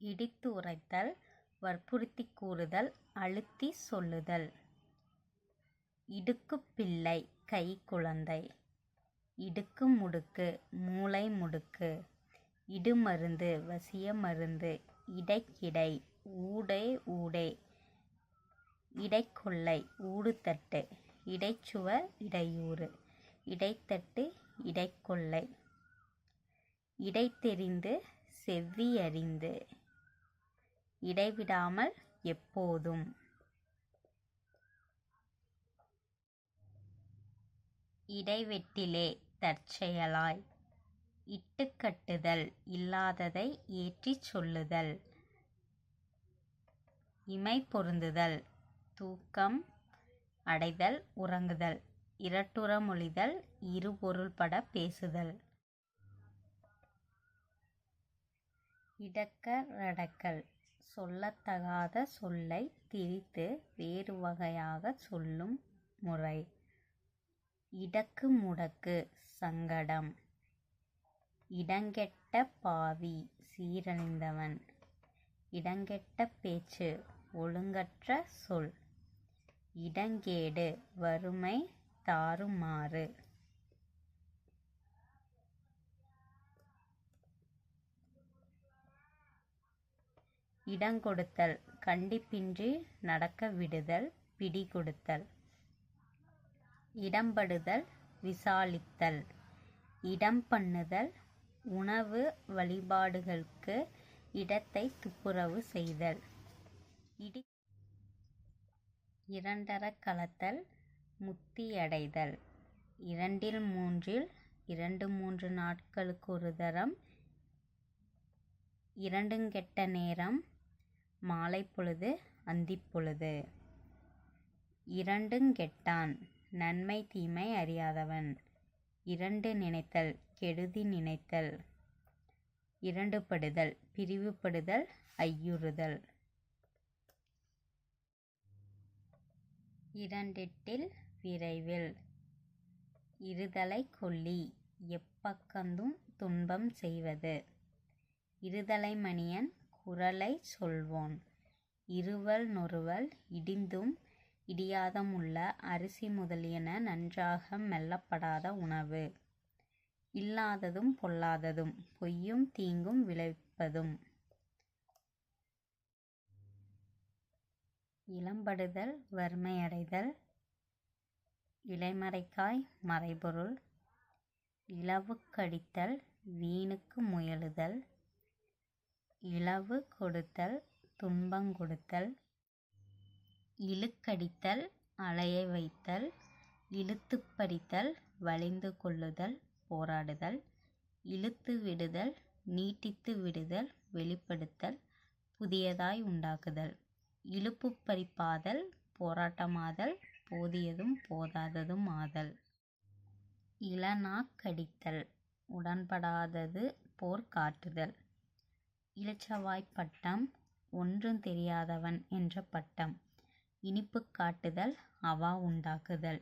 இடித்து உரைத்தல் வற்புறுத்தி கூறுதல் அழுத்தி சொல்லுதல். இடுக்கு பிள்ளை கைக்குழந்தை. இடுக்கு முடுக்கு மூளை முடுக்கு. இடுமருந்து வசிய மருந்து. இடைக்கிடை ஊடே ஊடே. இடைக்கொள்ளை ஊடுதட்டு. இடைச்சுவர் இடையூறு. இடைத்தட்டு இடைக்கொள்ளை. இடைத்தெறிந்து செவ்வியறிந்து இடைவிடாமல் எப்போதும். இடைவெட்டிலே தற்செயலாய். இட்டுக்கட்டுதல் இல்லாததை ஏற்றிச் சொல்லுதல். இமை பொருந்துதல் தூக்கம் அடைதல் உறங்குதல். இரட்டுற மொழிதல் இரு பேசுதல். இடக்க ரடக்கல் சொல்லத்தகாத சொல்லைத் திரித்து வேறு வகையாகச் சொல்லும் முறை. இடக்கு முடக்கு சங்கடம். இடங்கெட்ட பாவி சீரழிந்தவன். இடங்கெட்ட பேச்சு ஒழுங்கற்ற சொல். இடங்கேடு வறுமை தாறுமாறு. இடங்கொடுத்தல் கண்டிப்பின்றி நடக்க விடுதல் பிடிகொடுத்தல். இடம்படுதல் விசாலித்தல். இடம்பண்ணுதல் உணவு வழிபாடுகளுக்கு இடத்தை துப்புரவு செய்தல். இடி இரண்டற கலத்தல் முத்தியடைதல் இரண்டில் மூன்றில் இரண்டு மூன்று நாட்களுக்கு ஒரு தரம் இரண்டுங்கெட்ட நேரம் மாலை பொழுது அந்திப்பொழுது இரண்டுங் கெட்டான் நன்மை தீமை அறியாதவன். இரண்டு நினைத்தல் கெடுதி நினைத்தல். இரண்டுபடுதல் பிரிவுபடுதல் ஐயுறுதல். இரண்டெட்டில் விரைவில். இருதலை கொல்லி எப்பக்கந்தும் துன்பம் செய்வது. இருதலை மணியன் குரலை சொல்வோன். இருவல் நொருவல் இடிந்தும் இடியாதுமுள்ள அரிசி முதலியன நன்றாக மெல்லப்படாத உணவு. இல்லாததும் பொல்லாததும் பொய்யும் தீங்கும் விளைவிப்பதும். இலம்படுதல் வறுமையடைதல் இலைமறைக்காய் மறைபொருள். இளவுக்கடித்தல் வீணுக்கு முயலுதல். இலவு கொடுத்தல் துன்பங் கொடுத்தல். இழுக்கடித்தல் அலைய வைத்தல். இழுத்துப் பறித்தல் வலிந்து கொள்ளுதல் போராடுதல். இழுத்து விடுதல் நீட்டித்து விடுதல் வெளிப்படுத்தல் புதியதாய் உண்டாக்குதல். இழுப்புப் பறிப்பாதல் போராட்டமாதல் போதியதும் போதாததும் ஆதல் இளநாக் கடித்தல் உடன்படாதது போற் காட்டுதல். இளச்சவாய் பட்டம் ஒன்றுந் தெரியாதவன் என்ற பட்டம். இனிப்புக் காட்டுதல் அவா உண்டாக்குதல்.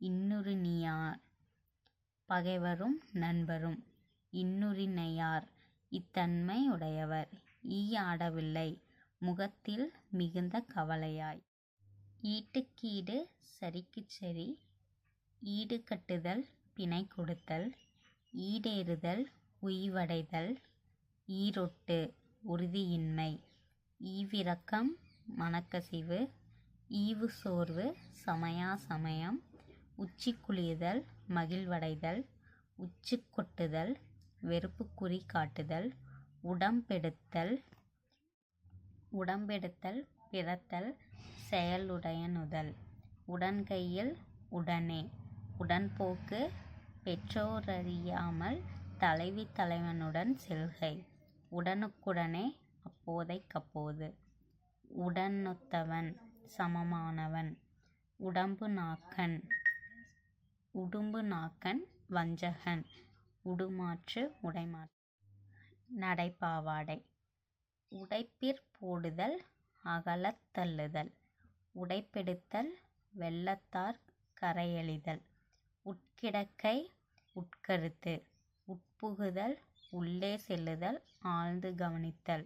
இன்னுரினியார் பகைவரும் நண்பரும். இன்னுரினையார் இத்தன்மை உடையவர் ஈயாடவில்லை முகத்தில் மிகுந்த கவலையாய். ஈட்டுக்கீடு சரிக்குச் சரி. ஈடு கட்டுதல் பிணை கொடுத்தல். ஈடேறுதல் உய்வடைதல். ஈரொட்டு உறுதியின்மை. ஈவிரக்கம் மனக்கசிவு. ஈவுசோர்வு சமயா சமயம். உச்சி குளியுதல் மகிழ்வடைதல். உச்சி கொட்டுதல் வெறுப்புக்குறி காட்டுதல். உடம்பெடுத்தல் உடம்பெடுத்தல் பிறத்தல் செயலுடையனுதல் உடன்கையில் உடனே. உடன்போக்கு பெற்றோரறியாமல் தலைவி தலைவனுடன் செல்கை. உடனுக்குடனே அப்போதைக்கப்போது. உடனொத்தவன் சமமானவன். உடம்பு நாக்கன் உடும்பு நாக்கன் வஞ்சகன். உடுமாற்று உடைமாற்று. நடைபாவாடை. உடைப்பிற் போடுதல் அகலத் தள்ளுதல். உடைப்பெடுத்தல் வெள்ளத்தார் கரையழிதல். உட்கிடக்கை உட்கருத்து. உட்புகுதல் உள்ளே செல்லுதல் ஆழ்ந்து கவனித்தல்.